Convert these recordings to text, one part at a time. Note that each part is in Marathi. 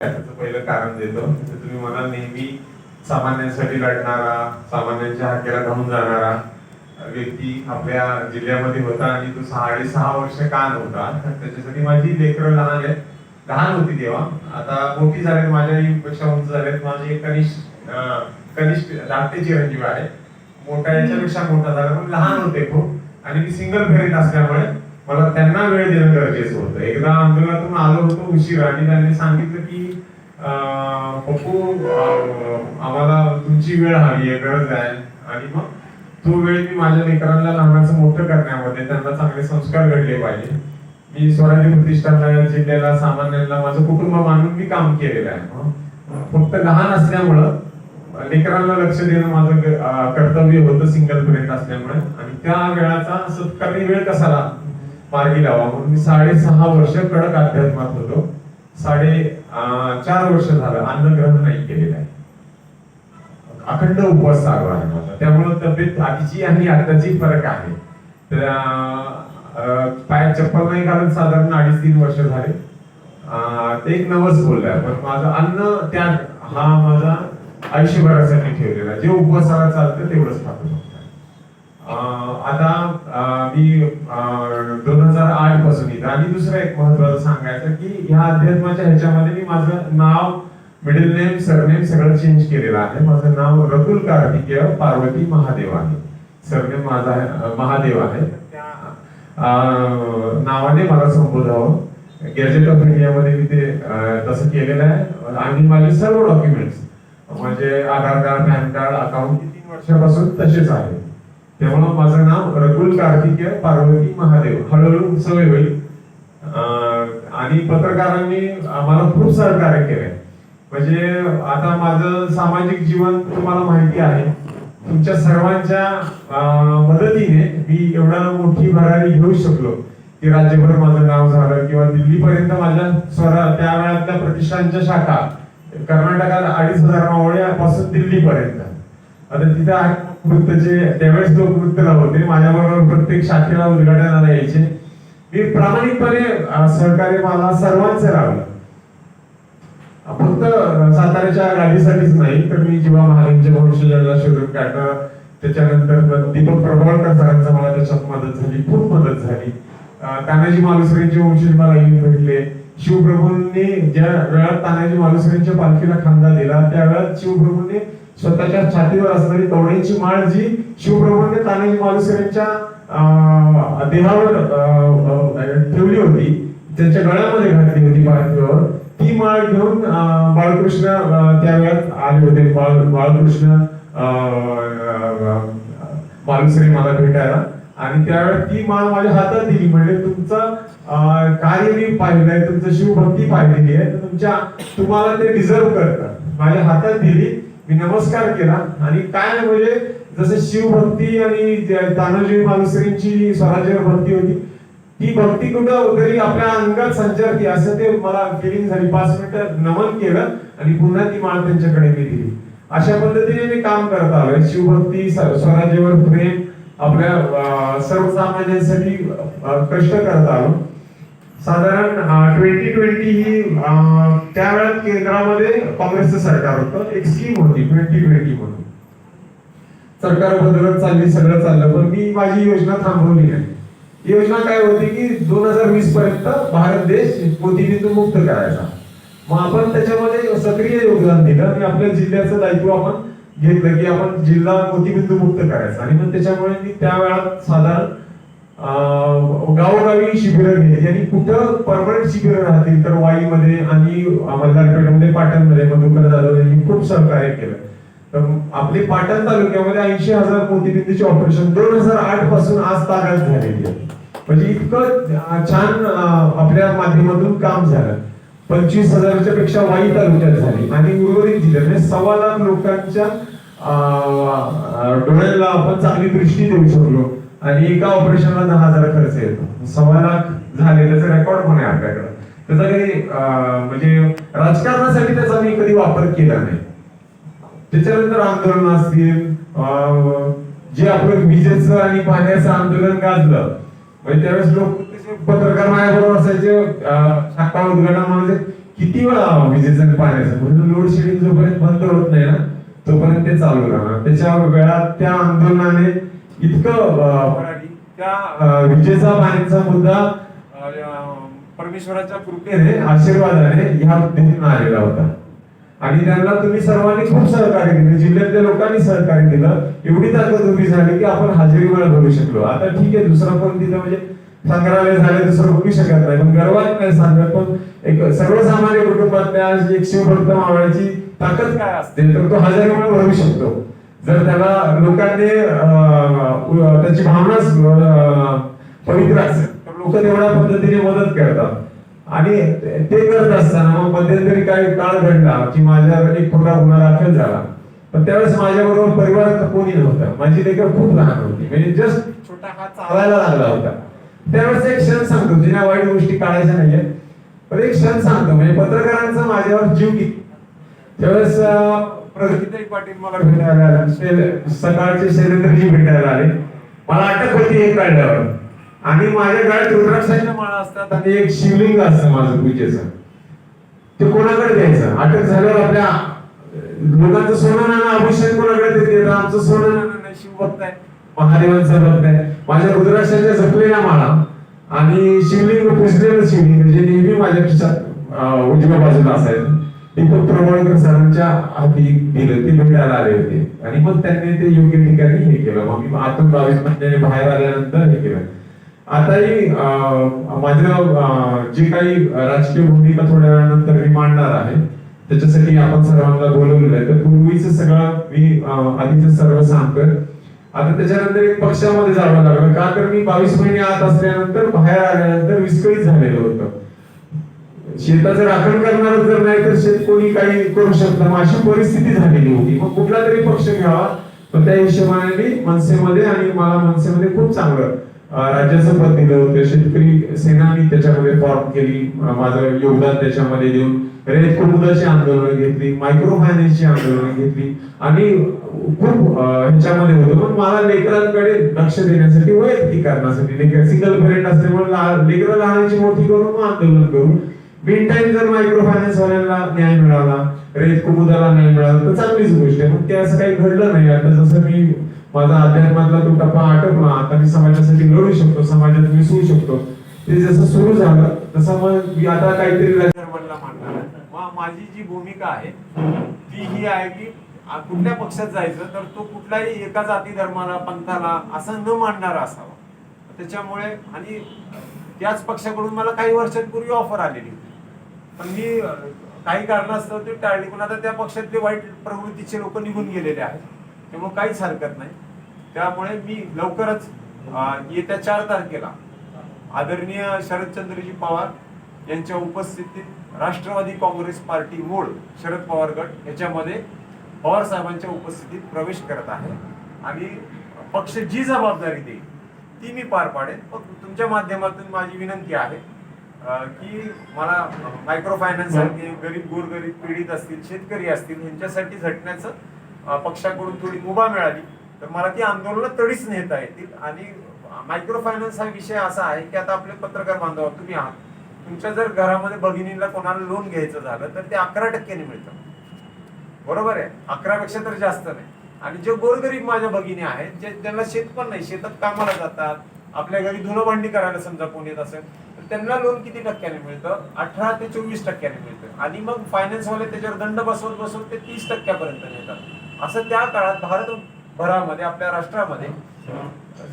त्याचं पहिलं कारण देतो म्हणजे तुम्ही मला नेहमी सामान्यांसाठी लढणारा सामान्यांच्या हाकेला धावून जाणारा व्यक्ती आपल्या जिल्ह्यामध्ये होता आणि तो सहा आणि सहा वर्ष का नव्हता तर त्याच्यासाठी माझी लेकरं लहान आहेत. लहान होती तेव्हा. आता मोठी झालेत माझ्या पेक्षा उंच झालेत माझे कनिष्ठ कनिष्ठ धाकटे चिरंजीव आहे. मोठा याच्यापेक्षा मोठा झाला पण लहान होते खूप. आणि मी सिंगल फेरीत असल्यामुळे मला त्यांना वेळ देणं गरजेचं होतं. एकदा आंदोलनातून आलो होतो उशीर आणि त्यांनी सांगितलं की पप्पू आम्हाला तुमची वेळ हवी आहे गरज आहे. आणि मग तो वेळ मी माझ्या लेकरांना लहानाचं मोठं करण्यामध्ये त्यांना चांगले संस्कार घडले पाहिजे. मी स्वराज्य प्रतिष्ठानला जिल्ह्याला सामान्यांना माझं कुटुंब मानून मी काम केलेलं आहे. फक्त लहान असल्यामुळं लेकरांना लक्ष देणं माझं कर्तव्य होतं सिंगल पर्यंत असल्यामुळे. आणि त्या वेळाचा सत्कारणी वेळ कसा मार्गी लावा? म्हणून मी साडेसहा वर्ष कडक अध्यात्मात होतो. साडे चार वर्ष झालं अन्नग्रहण नाही केलेलं आहे. अखंड उपवास चालू आहे माझा. त्यामुळे तब्येत आधीची आणि आताची फरक आहे. तर पायात चप्पल नाही कारण साधारण अडीच तीन वर्ष झाले. ते एक नवस बोललाय पण माझं अन्न त्याग हा माझा आयुष्यभरासाठी ठेवलेला जे उपवासाला चालतं तेवढंच खातो. आता मी दोन हजार आठपासून येत आणि दुसरं एक महत्वाचं सांगायचं की ह्या अध्यात्माच्या ह्याच्यामध्ये मी माझं नाव मिडल नेम सरनेम सगळं चेंज केलेलं आहे. माझं नाव रघुल कार्तिकेय पार्वती महादेव आहे. सरनेम माझा महादेव आहे. त्या नावाने मला संबोधावं. गॅजेट ऑफ इंडियामध्ये मी ते तसं केलेलं आहे. आणि माझे सर्व डॉक्युमेंट्स म्हणजे Aadhaar card PAN card account तीन वर्षापासून तसेच आहे त्यामुळं माझं नाव रकुल कार्तिकेय पार्वती महादेव. हळूहळू सवय होईल आणि पत्रकारांनी आम्हाला खूप सहकार्य केलंय. म्हणजे आता माझं सामाजिक जीवन तुम्हाला माहिती आहे. तुमच्या सर्वांच्या मदतीने मी एवढा मोठी भरारी घेऊ शकलो की राज्यभर माझं नाव झालं किंवा दिल्लीपर्यंत माझ्या स्वरा त्या वेळातल्या प्रतिष्ठानच्या शाखा कर्नाटकात अडीच हजार मावळ्यापासून दिल्लीपर्यंत. आता तिथे वृत्तचे त्यावेळेस लोक वृत्तला होते माझ्याबरोबर प्रत्येक शाखेला उद्घाटनाला यायचे. मी प्रामाणिकपणे सहकार्य मला सर्वांचं लावलं. फक्त साताऱ्याच्या गाडीसाठीच नाही तर मी जीवा महाराजांच्या भविष्याला शोधून काढणं त्याच्यानंतर दीपक प्रभावळकर सरांचा मला त्याच्यात मदत झाली खूप मदत झाली. तानाजी मालुसरेंचे वंशज मला येऊन भेटले. शिवप्रभूंनी ज्या वेळात तानाजी मालुसरेंच्या पालखीला खांदा दिला त्या वेळात शिवप्रभूंनी स्वतःच्या छातीवर असणारी कवड्यांची माळ जी शिवप्रभूंनी तानाजी मालुसरेंच्या देहावर ठेवली होती त्यांच्या गळ्यामध्ये घातली होती पार्थिवावर ती माळ घेऊन बाळकृष्ण त्या वेळात आले होते. बाळ बाळकृष्ण अं, मालुसरे मला भेटायला. आणि त्यावेळेस ती माळ माझ्या हातात दिली. म्हणजे तुमचं कार्य मी पाहिलंय तुमचं शिवभक्ती पाहिलेली आहे. तर तुमच्या तुम्हाला ते डिझर्व करतात. माझ्या हातात दिली. मी नमस्कार केला. आणि काय म्हणजे जसं शिवभक्ती आणि तानाजी मालुसरींची स्वराज्य भक्ती होती ती भक्ती कुठं तरी आपल्या अंगात संचारती असं ते मला फिलिंग झाली. पाच मिनिटं नमन केलं आणि पुन्हा ती माळ त्यांच्याकडे मी दिली. अशा पद्धतीने मी काम करत आलोय. शिवभक्ती स- स्वराज्यावर प्रेम आपल्या सर्वसामान्यांसाठी कष्ट करत आलो. साधारण ट्वेंटी ट्वेंटी ही अं, त्या केंद्रामध्ये काँग्रेसचं सरकार होतं. एक स्कीम होती ट्वेंटी ट्वेंटी म्हणून. सरकार बदलत चालली सगळं चाललं. पण मी माझी योजना थांबवली नाही. योजना काय होती की दोन हजार वीस पर्यंत भारत देश मोतीबिंदू मुक्त करायचा. मग आपण त्याच्यामध्ये सक्रिय योगदान दिलं आणि आपल्या जिल्ह्याचं दायित्व आपण घेतलं की आपण जिल्हा मोतीबिंदू मुक्त करायचा. आणि मग त्याच्यामुळे मी त्या वेळात साधारण गावोगावी शिबिरं घेतली यांनी कुठं परमनंट शिबिरं राहतील तर वाईमध्ये आणि मल्हारपेठमध्ये पाटणमध्ये मधुकर जाधव यांनी खूप सहकार्य केलं. तर आपले पाटण तालुक्यामध्ये ऐंशी हजार मोतीबिंदूचे ऑपरेशन दोन हजार आठपासून आज तागायत झालेली आहे. म्हणजे इतकं छान आपल्या माध्यमातून काम झालं. पंचवीस हजारच्या पेक्षा वाई तालुक्यात झाली. आणि उर्वरित जिल्ह्यात म्हणजे सव्वा लाख लोकांच्या डोळ्यांना डोळ्याला आपण चांगली दृष्टी देऊ शकलो. आणि एका ऑपरेशनला दहा हजार खर्च येतो. सव्वा लाख झाले त्याचा रेकॉर्ड पण आहे आपल्याकडे. त्याचा काही म्हणजे राजकारणासाठी त्याचा मी कधी वापर केला नाही. त्याच्यानंतर आंदोलन असतील जे आपलं विजेचं आणि पाण्याचं आंदोलन गाजलं. म्हणजे त्यावेळेस लोक पत्रकार माझ्याबरोबर असायचे शाखा उद्घाटन म्हणजे किती वेळा विजेचं आणि पाण्याचं? म्हणून लोड शेडिंग जोपर्यंत बंद होत नाही ना तोपर्यंत ते चालू राहणार. त्याच्या वेळात त्या आंदोलनाने इतकं त्या विजेचा पाण्याचा मुद्दा परमेश्वराच्या कृपेने आशीर्वादाने ह्या पद्धतीने आलेला होता. आणि त्यांना तुम्ही सर्वांनी खूप सहकार्य केलं. जिल्ह्यातल्या लोकांनी सहकार्य केलं. एवढी ताकद उभी झाली की आपण हजेरी वेळा भरू शकलो. आता ठीक आहे दुसरं पण तिथं म्हणजे संग्रहालय झाले दुसरं बघू शकत नाही. पण गर्वात नाही सांगत पण एक सर्वसामान्य कुटुंबातल्या एक शिवभक्त मावळ्याची ताकद काय असते? तर तो हजारी वेळा भरू शकतो. जर त्याला लोकांनी त्याची भावना पवित्र असेल तर लोक तेवढ्या पद्धतीने मदत करतात. आणि ते करत असताना मग मध्यंतरी काही काळ घडला की माझ्या एक खोटा गुन्हा दाखल झाला. पण त्यावेळेस माझ्याबरोबर परिवारात कोणी नव्हतं. माझी लेकर खूप लहान होती. म्हणजे जस्ट छोटा हात चालायला लागला होता. त्यावेळेस एक क्षण सांगतो जिना वाईट गोष्टी काढायच्या नाहीये पण एक क्षण सांगतो म्हणजे पत्रकारांचा माझ्यावर जीव किती त्यावेळेस प्रगतीताई पाटील मला भेटायला आल्या. सकाळचे शैलेंद्रजी भेटायला आले. मला अटक होती एक काढल्यावर आणि माझ्या गळ्यात रुद्राक्षाच्या माळा असतात आणि एक शिवलिंग असतं माझं पूजेचं. ते कोणाकडे द्यायचं? अटक झाल्यावर आपल्या लोकांचं सोनं नाणं अभिषेक कोणाकडे देते आमचं सोनं नाणं नाही शिव भक्त आहे महादेवांचा भक्त आहे. माझ्या रुद्राक्षाच्या जपलेल्या माळा. आणि शिवलिंग पुजलेलं शिवलिंग म्हणजे नेहमी माझ्या खिशात उजव्या बाजूला असायचं. दीपक प्रमाणकर सरांच्या हाती दिलं ते भेटायला आले होते. आणि मग त्यांनी ते योग्य ठिकाणी हे केलं. मग मी आतून बावीस महिन्याने म्हणजे बाहेर आल्यानंतर हे केलं. आताही माझं जे काही राजकीय भूमिका थोड्या वेळानंतर मी मांडणार आहे त्याच्यासाठी आपण सर्वांना बोलवलेलं आहे. तर पूर्वीच सगळं मी आधीच सर्व सांगतोय. आता त्याच्यानंतर एक पक्षामध्ये जावं लागलं. का? तर मी बावीस महिने आत असल्यानंतर बाहेर आल्यानंतर विस्कळीत झालेलं होतं. शेताचं राखण करणार जर नाही तर शेत कोणी काही करू शकतं मग अशी परिस्थिती झालेली होती. मग कुठला तरी पक्ष घ्यावा. पण त्या हिशोबाने मी मनसेमध्ये आणि मला मनसेमध्ये खूप चांगलं राज्याचं पद दिलं होतं. शेतकरी सेना मी त्याच्यामध्ये फॉर्म केली. माझं योगदान त्याच्यामध्ये देऊन रेत कुमुदाची आंदोलन घेतली मायक्रो फायनान्सची आंदोलन घेतली. आणि खूप ह्याच्यामध्ये होतं. पण मला लेकरांकडे लक्ष देण्यासाठी वैयक्तिक कारणासाठी लेकर सिंगल पेरेंट असल्यामुळे लेकरं लहानाची मोठी करून मग आंदोलन करू बिन टाइम जर मायक्रो फायनान्स वाल्यांना न्याय मिळाला रेत कुमुदाला न्याय मिळाला तर चांगलीच गोष्ट आहे. मग ते असं काही घडलं नाही. आता जसं मी माझा अध्यात्मातला तो टप्पा आटपला आता मी समाजासाठी लढू शकतो समाजात मिसळू शकतो. ते जसं सुरू झालं तसं मग मी आता काहीतरी धर्माला मांडणार आहे. माझी जी भूमिका आहे ती ही आहे की कुठल्या पक्षात जायचं तर तो कुठल्याही एका जाती धर्माला पंथाला असं न मांडणारा असावा. त्याच्यामुळे आणि त्याच पक्षाकडून मला काही वर्षांपूर्वी ऑफर आलेली होती. पण मी काही कारणास्तव ते टाळली. पण आता त्या पक्षातले वाईट प्रवृत्तीचे लोक निघून गेलेले आहेत. त्यामुळे काहीच हरकत नाही. त्यामुळे मी लवकरच येत्या चार तारखेला आदरणीय शरदचंद्रजी पवार यांच्या उपस्थितीत राष्ट्रवादी काँग्रेस पार्टी मूळ शरद पवार गट याच्यामध्ये पवार साहेबांच्या उपस्थितीत प्रवेश करत आहे. आणि पक्ष जी जबाबदारी देईल ती मी पार पाडेन. पण तुमच्या माध्यमातून माझी विनंती आहे की मला मायक्रो फायनान्स सारखे गरीब गोरगरीब पीडित असतील शेतकरी असतील यांच्यासाठी झटण्याचं पक्षाकडून थोडी मुभा मिळाली. तर मला ती आंदोलनं तडीच नेता येतील. आणि मायक्रो फायनान्स हा विषय असा आहे की आता आपले पत्रकार बांधव तुम्ही आहात. तुमच्या जर घरामध्ये भगिनीला कोणाला लोन घ्यायचं झालं तर ते अकरा टक्क्याने मिळतं. बरोबर आहे? अकरा पेक्षा तर जास्त नाही. आणि जे गोरगरीब माझ्या भगिनी आहेत जे त्यांना शेत पण नाही शेतात कामाला जातात. आपल्या घरी धुणं भांडी करायला समजा कोण येत असेल त्यांना लोन किती टक्क्याने मिळतं? अठरा ते चोवीस टक्क्याने मिळतं. आणि मग फायनान्स वाले त्याच्यावर दंड बसवत बसवत ते तीस टक्क्यापर्यंत नेतात. असं त्या काळात भारतभरामध्ये आपल्या राष्ट्रामध्ये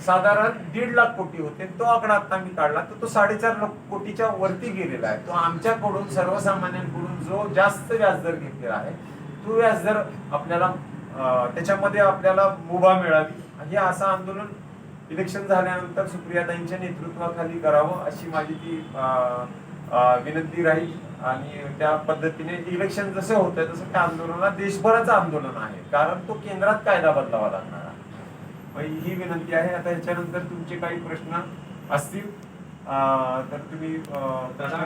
साधारण दीड लाख कोटी होते. तो आकडा आता मी काढला तर तो साडेचार लाख कोटीच्या वरती गेलेला आहे. तो आमच्याकडून सर्वसामान्यांकडून जो जास्त व्याजदर घेतलेला आहे तो व्याजदर आपल्याला त्याच्यामध्ये आपल्याला मुभा मिळावी. हे असं आंदोलन इलेक्शन झाल्यानंतर सुप्रियाताईंच्या नेतृत्वाखाली करावं अशी माझी ती विनंती राहील. आणि त्या पद्धतीने इलेक्शन जसं होतंय तसं त्या आंदोलनाला देशभराचं आंदोलन आहे. कारण तो केंद्रात कायदा बदलावा लागणार आहे. मग ही विनंती आहे. आता याच्यानंतर तुमचे काही प्रश्न असतील तर तुम्ही अं, दादा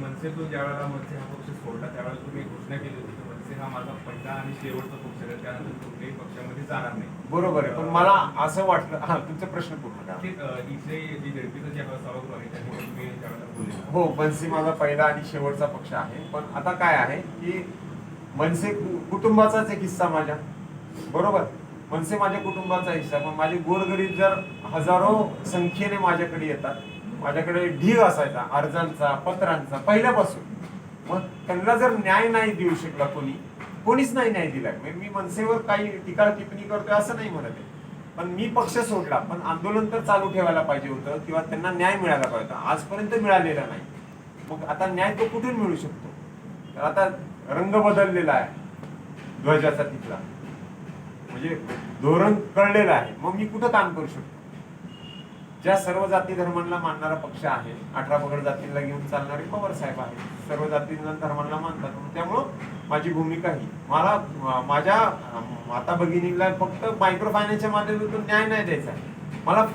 मनसेतून ज्या वेळेला मनसे हा पक्ष सोडला त्यावेळेला तुम्ही घोषणा केली होती. मनसे हा माझा पहिला आणि शेवटचा पक्ष आहे त्यानंतर कुठल्याही पक्षामध्ये जाणार नाही. बरोबर आहे पण मला असं वाटलं हा तुमचा प्रश्न पूर्ण करा. ते, अ, इथे जे झेडपीचं जे आपलं सभागृह आहे त्याच्यामुळे तुम्ही त्यावेळेला बोलले. हो मनसे माझा पहिला आणि शेवटचा पक्ष आहे पण आता काय आहे की मनसे कु- कुटुंबाचाच एक हिस्सा माझ्या. बरोबर? मनसे माझ्या कुटुंबाचा हिस्सा पण माझे गोरगरीब जर हजारो संख्येने माझ्याकडे येतात माझ्याकडे ढीग असायचा अर्जांचा पत्रांचा पहिल्यापासून. मग त्यांना जर न्याय नाही देऊ शकला कोणी कोणीच नाही न्याय दिला. म्हणजे मी मनसेवर काही टीका टिप्पणी करतोय असं नाही म्हणत आहे. पण मी पक्ष सोडला पण आंदोलन तर चालू ठेवायला पाहिजे होतं किंवा त्यांना न्याय मिळाला पाहिजे होता. आजपर्यंत मिळालेला नाही. मग आता न्याय तो कुठून मिळू शकतो? तर आता रंग बदललेला आहे. ध्वजाचा तिथला. म्हणजे धोरण कळलेलं आहे. मग मी कुठं काम करू शकतो? ज्या सर्व जाती धर्मांना मानणारा पक्ष आहे अठरा पगड जातींना घेऊन चालणारे पवार साहेब आहेत सर्व जातींना धर्मांना मानतात. त्यामुळं माझी भूमिका ही. मला माझ्या माता भगिनीला फक्त मायक्रो फायनान्सच्या माध्यमातून न्याय नाही द्यायचा आहे. मला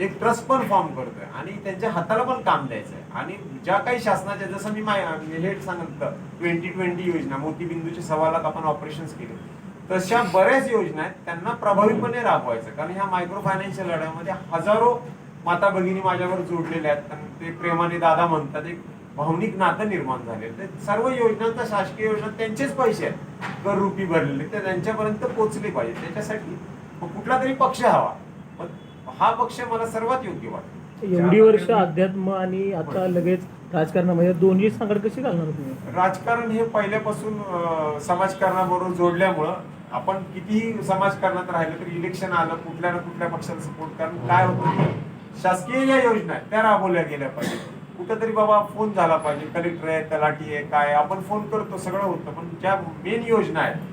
एक ट्रस्ट पण फॉर्म करतोय आणि त्यांच्या हाताला पण काम द्यायचं आहे. आणि ज्या काही शासनाच्या जसं मी माय- हे सांगितलं ट्वेंटी ट्वेंटी योजना मोतीबिंदूचे सव्वा लाख आपण ऑपरेशन केले. तशा बऱ्याच योजना आहेत त्यांना प्रभावीपणे राबवायचं कारण ह्या मायक्रो फायनान्सच्या लढ्यामध्ये हजारो माता भगिनी माझ्यावर जोडलेल्या आहेत. ते प्रेमाने दादा म्हणतात एक भावनिक नातं निर्माण झाले ते सर्व योजनांचा शासकीय योजना त्यांचेच पैसे आहेत. कर रुपी भरलेले ते त्यांच्यापर्यंत पोहोचले पाहिजे. त्याच्यासाठी मग कुठला तरी पक्ष हवा. मग हा पक्ष मला सर्वात योग्य वाटतो. एवढी वर्ष अध्यात्म आणि आता लगेच राजकारणामध्ये दोन्ही संकट कशी घालणार तुम्ही? राजकारण हे पहिल्यापासून समाजकारणाबरोबर जोडल्यामुळं आपण कितीही समाजकारणात राहिलं तरी इलेक्शन आलं कुठल्या ना कुठल्या पक्षाला सपोर्ट कारण काय होतं? शासकीय ज्या योजना आहेत त्या राबवल्या गेल्या पाहिजे कुठंतरी बाबा फोन झाला पाहिजे कलेक्टर आहे तलाठी आहे काय आपण फोन करतो सगळं होतं पण ज्या मेन योजना आहेत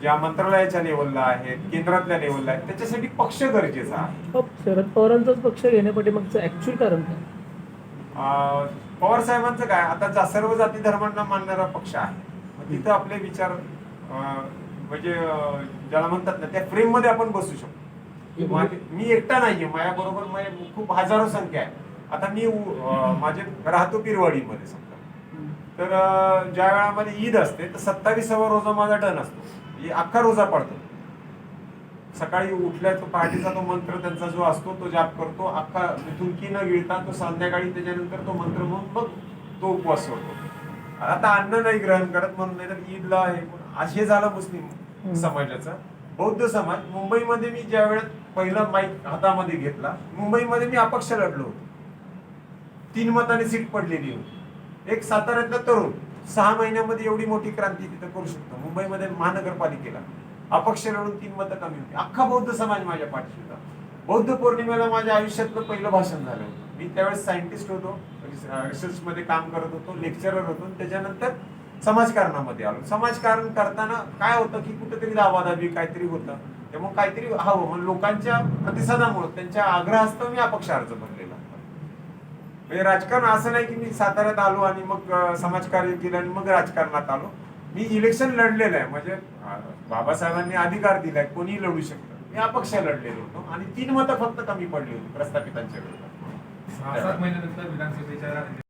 ज्या मंत्रालयाच्या लेवलला आहेत केंद्रातल्या लेवलला आहेत त्याच्यासाठी पक्ष गरजेचा आहे. मग शरद पवारांचाच पक्ष घेण्यापाठीमागचं ऍक्च्युअल कारण काय? पवार साहेबांचं काय आता सर्व जाती धर्मांना मानणारा पक्ष आहे. मग तिथं आपले विचार म्हणजे ज्याला म्हणतात ना त्या फ्रेममध्ये आपण बसू शकतो. मी एकटा नाहीये. माझ्या बरोबर खूप हजारो संख्या आहे आता मी माझे राहतो पिरवाडीमध्ये समजा. तर ज्या वेळामध्ये ईद असते तर सत्तावीसावा रोजा माझा टन असतो. म्हणजे अख्खा रोजा पडतो. सकाळी उठल्याचा पहाटेचा तो मंत्र त्यांचा जो असतो तो जाप करतो. अख्खा थुंकी न गिळता तो संध्याकाळी त्याच्यानंतर तो मंत्र म्हणून मग तो उपवास सोडतो आता अन्न नाही ग्रहण करत म्हणून नाही तर ईदला हे असे झालं मुस्लिम समाजाचं. बौद्ध समाज मुंबईमध्ये मी ज्या वेळेत पहिला माईक हातामध्ये घेतला मुंबईमध्ये मी अपक्ष लढलो होतो. तीन मताने सीट पडलेली होती. एक साताऱ्यातला तरुण सहा महिन्यामध्ये एवढी मोठी क्रांती तिथं करू शकतो. मुंबईमध्ये महानगरपालिकेला अपक्ष लढून तीन मतं कमी होती. अख्खा बौद्ध समाज माझ्या पाठीशी होता. बौद्ध पौर्णिमेला माझ्या आयुष्यातलं पहिलं भाषण झालं होतं. मी त्यावेळेस सायंटिस्ट होतो म्हणजे, रिसर्च मध्ये काम करत होतो लेक्चरर होतो. त्याच्यानंतर समाजकारणामध्ये आलो. समाजकारण करताना काय होतं की कुठेतरी दावादाबी काहीतरी होतं. त्यामुळे काहीतरी हवं. मग लोकांच्या प्रतिसादामुळे त्यांच्या आग्रहास्तव मी अपक्ष अर्ज भरलेला. म्हणजे राजकारण असं नाही की मी साताऱ्यात आलो आणि मग समाजकार्य केलं आणि मग राजकारणात आलो. मी इलेक्शन लढलेलं आहे. म्हणजे बाबासाहेबांनी अधिकार दिलाय. कोणी लढू शकतं. मी अपक्ष लढलेलो होतो. आणि तीन मतं फक्त कमी पडली होती प्रस्थापितांच्या विरोधात.